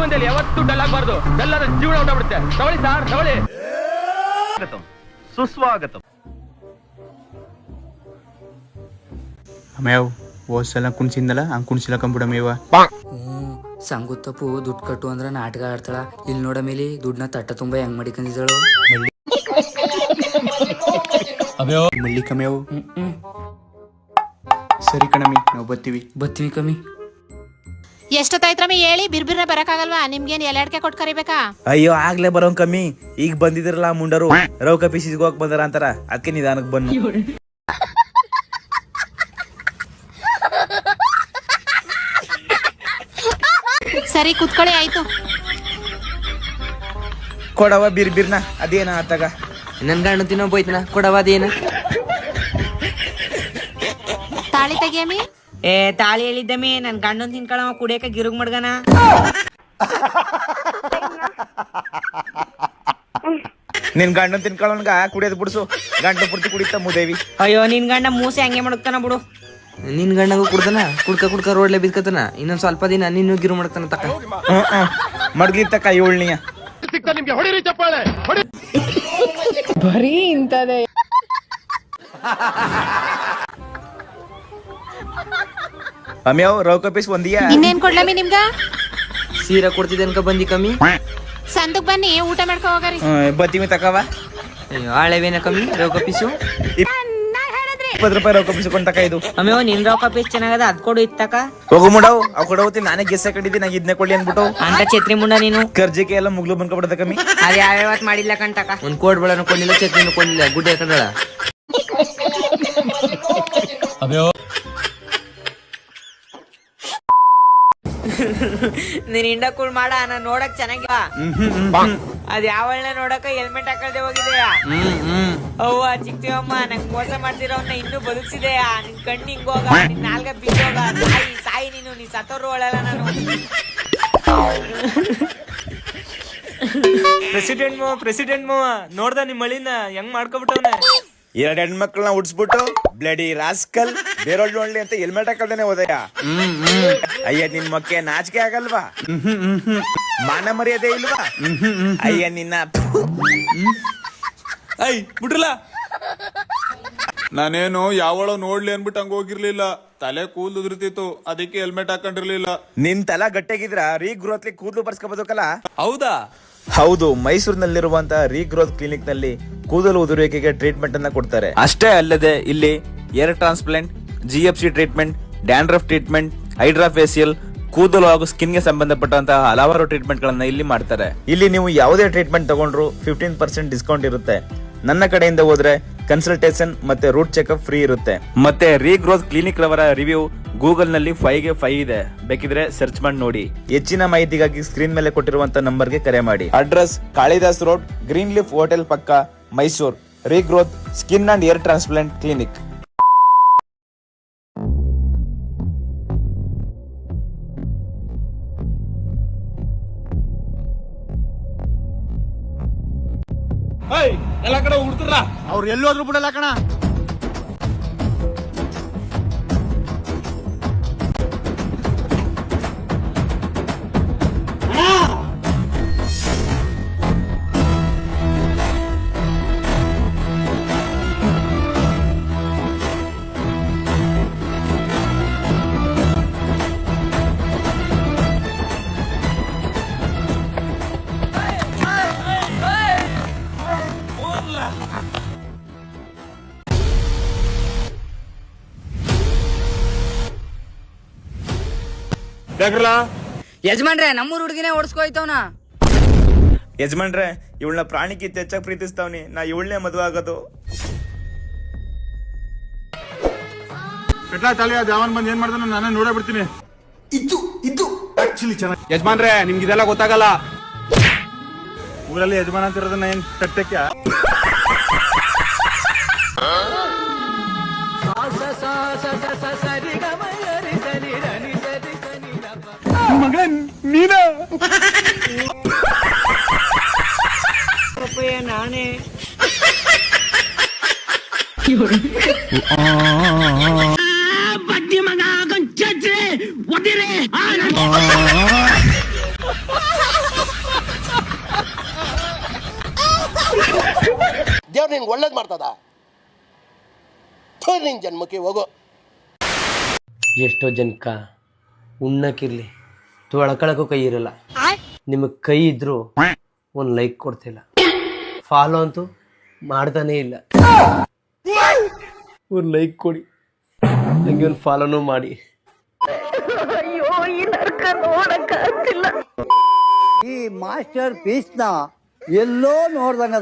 ಜೀವನದಲ್ಲಿ ಯಾವತ್ತೂ ಡಲ್ ಆಗಬಾರ್ದು. ಡಲ್ ಆದ್ರೆ ಜೀವನ ಹೊಟ್ಟಬಿಡುತ್ತೆ ತಗೊಳ್ಳಿ ಸಾರ್ ತಗೊಳ್ಳಿ ಸ್ವಾಗತಂ. ಸುಸ್ವಾಗತಂ. ಮೇವ್ ಹೋದ್ ಸಲ ಕುಣ್ಸಿಂದಲ್ಲ ಹಂಗ್ ಕುಣ್ಸಿಲಕ್ಕಂಬಿಡ ಮೇವ ಹ್ಞೂ ಸಂಗುತ್ತಪ್ಪು ದುಡ್ಡು ಕಟ್ಟು ಅಂದ್ರ ನಾಟಕ ಆಡ್ತಾಳ. ಇಲ್ಲಿ ನೋಡ ಮೇಲೆ ದುಡ್ಡನ್ನ ತಟ್ಟ ತುಂಬಾ ಹೆಂಗ್ ಮಾಡಿಕೊಂಡಿದ್ದಾಳು ಮಲ್ಲಿಕ ಮೇವು ಸರಿ ಕಣಮಿ ನಾವು ಬತ್ತೀವಿ ಬತ್ತೀವಿ ಕಮ್ಮಿ. ಎಷ್ಟೊತ್ತಾಯ್ತ್ರಮ್ಮ? ಹೇಳಿ ಬಿರ್ಬಿರ್ನ ಬರಕಾಗಲ್ವಾ ನಿಮ್ಗೇನ್ ಎಲ್ಲಾಡ್ಕೆ ಕೊಟ್ ಕರಿಬೇಕಾ? ಅಯ್ಯೋ ಆಗ್ಲೇ ಬರೋನ್ ಕಮ್ಮಿ. ಈಗ ಬಂದಿದ್ರಲ್ಲ ಮುಂಡರು. ರೌಕ ಕಪಿ ಸಿಗೋಕ್ ಬಂದಾರ ಅಂತಾರ. ಅದಕ್ಕೆ ನಿಧಾನಕ್ ಬನ್ನು. ಸರಿ ಕುತ್ಕೊಳ್ಳಿ ಆಯ್ತು. ಕೊಡವ ಬಿರ್ಬಿರ್ನ. ಅದೇನ ಆತಾಗ? ನನ್ ಗಂಡ ತಿನ್ನೋ ಬೋಯ್ತನ ಕೊಡವ ಅದೇನ? ತಾಳಿ ತೆಗಿಯಮ್ಮಿ? ಏ ತಾಳಿ ಹೇಳಿದ್ದಮ್ಮಿ ನನ್ ಗಂಡನ್ ತಿನ್ಕೊಳವ ಕುಡಿಯಕ ಗಿರುಗ್ ಮಡ್ಗನ. ನಿನ್ ಗಂಡನ್ ತಿನ್ಕೊಳ್ಳೋನ್ಗ ಕುಡಿಯೋದ್ ಬಿಡ್ಸು. ಗಂಡ ಪೂರ್ತಿ ಕುಡಿತ ಮುದೇವಿ ಅಯ್ಯೋ ನಿನ್ ಗಂಡ ಮೂಸೆ ಹಂಗೆ ಮಾಡ್ತಾನ ಬಿಡು. ನಿನ್ ಗಂಡಗೂ ಕುಡ್ದನ? ಕುಡ್ಕ ಕುಡ್ಕ ರೋಡ್ಲೆ ಬಿದ್ಕತನ? ಇನ್ನೊಂದ್ ಸ್ವಲ್ಪ ದಿನ ನೀನು ಗಿರು ಮಾಡ್ತಾನ ತಕ್ಕ ಮಡ್ಗಿ ತಕ್ಕ ಏಳ್ನಿಯ. ಬರೀ ನಿಮ್ಗೆ ಹೊಡಿರಿ ಚಪ್ಪಾಳೆ ಹೊಡಿ ಅಮ್ಯಾವ್ ರವ್ ಕಪೀಸ್ ಒಂದಿಯಾ. ಇನ್ನೇನ್ ಕೊಡ್ಲಮ್ಮಿ ನಿಮ್ಗ? ಸೀರೆ ಕೊಡ್ತಿದ್ದೆ ಅನ್ಕ ಬಂದಿ ಕಮ್ಮಿ. ಸಂದಕ್ ಬನ್ನಿ ಊಟ ಮಾಡ್ಕೊ ಹೋಗರಿ. ಬತ್ತಿಮಿ ಬತ್ತೀವಿ ತಕವ. ಆಳೆವೇನ ಕಮ್ಮಿ ರವ್ ಕಪೀಸು ಇಪ್ಪತ್ತು ರೂಪಾಯಿ ರವ್ ಕಪೀಸ್ ಕೊಂಡ್ ತಕ ಇದು. ಅಮ್ಯಾವ್ ನಿನ್ ರವ್ ಕಪೀಸ್ ಚೆನ್ನಾಗದ ಅದ್ ಕೊಡು ಇತ್ತಕ ಹೋಗು ಮುಡವ್ ಅವ್ ನಾನೇ ಗೆಸ್ ಹಾಕೊಂಡಿದ್ದೆ ನಂಗೆ ಇದನ್ನೇ ಕೊಡ್ಲಿ ಅನ್ಬಿಟ್ಟು. ಅಂತ ಛತ್ರಿ ಮುಂಡ ನೀನು. ಕರ್ಜಿಕೆ ಎಲ್ಲ ಮುಗ್ಲು ಬಂದ್ಕೊಬಿಡದ ಕಮ್ಮಿ. ಅದ್ ಯಾವ್ಯಾವತ್ ಮಾಡಿಲ್ಲ ಕಣ್ತಕ ಒಂದ್ ಕೋಡ್ ಬೆಳನು ಕೊಂಡಿಲ್ಲ ಚಟ್ನಿನೂ ಕೊಂಡಿಲ್ಲ ಗುಡ್ಡೆ ಹಾಕೊಂಡಳ ನೀನ್ ಇಂಡ ಕೂಳ್ ಮಾಡ ನಾನ್ ನೋಡಕ್ ಚೆನ್ನಾಗಿಲ್ಲ ಅದ್ ಯಾವಳ್ನ ನೋಡಕ ಹೆಲ್ಮೆಟ್ ಹಾಕೊಳ್ದೆ ಹೋಗಿದೆಯಾ ಅವ್ವ ಚಿಕ್ತಿವಮ್ಮ ನಂಗ್ ಮೋಸ ಮಾಡ್ತಿರೋನ್ನ ಇನ್ನೂ ಬದುಕ್ಸಿದೆಯಾ ನಿನ್ ಕಣ್ಣು ಹಿಂಗೋಗ ನಿನ್ ನಾಲ್ಗ ಬಿದ್ದೋಗ ಸಾಯಿ ಸಾಯಿ ನೀನು ನೀ ಸತ್ತೋರು ಒಳಲ್ಲ ನಾನು. ಪ್ರೆಸಿಡೆಂಟ್ ಮಾವ ಪ್ರೆಸಿಡೆಂಟ್ ಮಾವ ನೋಡ್ದ ನಿಮ್ ಮಳಿನ? ಹೆಂಗ್ ಮಾಡ್ಕೊಬಿಟ್ಟವ್ನೆ? ಎರಡ್ ಹೆಣ್ಮಕ್ಳನ್ನ ಉಡ್ಸ್ಬಿಟ್ಟು ಬ್ಲಡಿ ರಾಸ್ಕಲ್ ಬೇರೋಳ್ ನೋಡ್ಲಿ ಅಂತ ಹೆಲ್ಮೆಟ್ ಹಾಕಲ್ದೇನೆ ಹೋದಯ್ಯ. ಅಯ್ಯ ನಿನ್ ಮಕ್ಕೆ ನಾಚಿಕೆ ಆಗಲ್ವಾ? ಮಾನ ಮರ್ಯಾದೆ ಇಲ್ವಾ? ಅಯ್ಯ ನಿನ್ನ ಐ ಬಿಡ್ರಲ್ಲ ನಾನೇನು ಯಾವಳ ನೋಡ್ಲಿ ಅನ್ಬಿಟ್ಟು ಹಂಗ ಹೋಗಿರ್ಲಿಲ್ಲ. ತಲೆ ಕೂದಲು ಉದುರ್ತಿತ್ತು ಅದಕ್ಕೆ ಹೆಲ್ಮೆಟ್ ಹಾಕೊಂಡಿರ್ಲಿಲ್ಲ. ನಿನ್ ತಲೆ ಗಟ್ಟಿಗಿದ್ರ ರೀ ಗುರುತ್ಲಿ ಕೂದಲು ಬರ್ಸ್ಕೊಬೋದಕ್ಕಲ್ಲ? ಹೌದಾ? ಹೌದು ಮೈಸೂರಿನಲ್ಲಿರುವಂತಹ ರೀಗ್ರೋತ್ ಕ್ಲಿನಿಕ್ನಲ್ಲಿ ಕೂದಲು ಉದುರುವಿಕೆಗೆ ಟ್ರೀಟ್ಮೆಂಟ್ ಅನ್ನ ಕೊಡ್ತಾರೆ. ಅಷ್ಟೇ ಅಲ್ಲದೆ ಇಲ್ಲಿ hair transplant G F C treatment dandruff treatment hydra facial ಕೂದಲು ಹಾಗೂ ಸ್ಕಿನ್ಗೆ ಸಂಬಂಧಪಟ್ಟಂತಹ ಹಲವಾರು ಟ್ರೀಟ್ಮೆಂಟ್ ಗಳನ್ನ ಇಲ್ಲಿ ಮಾಡ್ತಾರೆ. ಇಲ್ಲಿ ನೀವು ಯಾವುದೇ ಟ್ರೀಟ್ಮೆಂಟ್ ತಗೊಂಡ್ರು ಫಿಫ್ಟೀನ್ ಪರ್ಸೆಂಟ್ ಡಿಸ್ಕೌಂಟ್ ಇರುತ್ತೆ. ನನ್ನ ಕಡೆಯಿಂದ ಹೋದ್ರೆ ಕನ್ಸಲ್ಟೇಷನ್ ಮತ್ತೆ ರೂಟ್ ಚೆಕ್ಅಪ್ ಫ್ರೀ ಇರುತ್ತೆ. ಮತ್ತೆ ರೀಗ್ರೋತ್ ಕ್ಲಿನಿಕ್ ರವರ ರಿವ್ಯೂ ಗೂಗಲ್ನಲ್ಲಿ ಫೈವ್ಗೆ ಫೈವ್ ಇದೆ. ಬೇಕಿದ್ರೆ ಸರ್ಚ್ ಮಾಡಿ ನೋಡಿ. ಹೆಚ್ಚಿನ ಮಾಹಿತಿಗಾಗಿ ಸ್ಕ್ರೀನ್ ಮೇಲೆ ಕೊಟ್ಟಿರುವಂತ ನಂಬರ್ಗೆ ಕರೆ ಮಾಡಿ. Address Kalidas road green leaf hotel ಪಕ್ಕ Mysuru. Regrowth skin and hair transplant clinic ಎಲ್ಲ ಕಡೆ ಹುಡ್ತಾರ ಅವ್ರು ಎಲ್ಲೋದ್ರು ಬಿಡಲ್ಲ ಕಣ. ಯಜಮಾನ್ರೆ ನಮ್ಮೂರ್ ಹುಡುಗಿನೇ ಓಡಿಸ್ಕೋಯ್ತವ್ನ. ಯಜಮಾನ್ರೆ ಇವಳನ್ನ ಪ್ರಾಣಿಗಿಂತ ಹೆಚ್ಚಾಗಿ ಪ್ರೀತಿಸ್ತಾವ್ನಿ. ನಾ ಇವಳನ್ನೇ ಮದುವೆ ಆಗೋದು. ಪೆಟ್ಲ ತಲೆ ಅದು ಯಾವನ್ ಬಂದ್ ಏನ್ ಮಾಡ್ತಾನ ನಾನೇ ನೋಡೇ ಬಿಡ್ತೀನಿ. ಯಜಮಾನ್ರೆ ನಿಮ್ಗೆ ಇದೆಲ್ಲ ಗೊತ್ತಾಗಲ್ಲ. ಊರಲ್ಲಿ ಯಜಮಾನ ಅಂತಿರೋದನ್ನ ಏನ್ ತಟ್ಟಕ್ಕೆ మగన్ నీనా? నానే. మగా కొంచె వదిలే ದೇವ್ರು ನಿಂಗೆ ಒಳ್ಳೇದು ಮಾಡ್ತದ? ಥು, ನಿನ್ ಜನ್ಮಕ್ಕೆ ಹೋಗೋ. ಎಷ್ಟೋ ಜನಕ ಉಣ್ಣಕ್ಕಿರ್ಲಿ. ತೊಳ್ಕೊಳಕ್ಕೂ ಕೈ ಇರಲ್ಲ. ನಿಮಗೆ ಕೈ ಇದ್ರು ಒಂದು ಲೈಕ್ ಕೊಡ್ತಿಲ್ಲ. ಫಾಲೋ ಅಂತೂ ಮಾಡ್ತಾನೇ ಇಲ್ಲ. ಒಂದು ಲೈಕ್ ಕೊಡಿ. ಹಂಗೆ ಒಂದು ಫಾಲೋನೂ ಮಾಡಿ. ಈ ಮಾಸ್ಟರ್ ಪೀಸ್ನ ಎಲ್ಲೋ ನೋಡ್ದಂಗ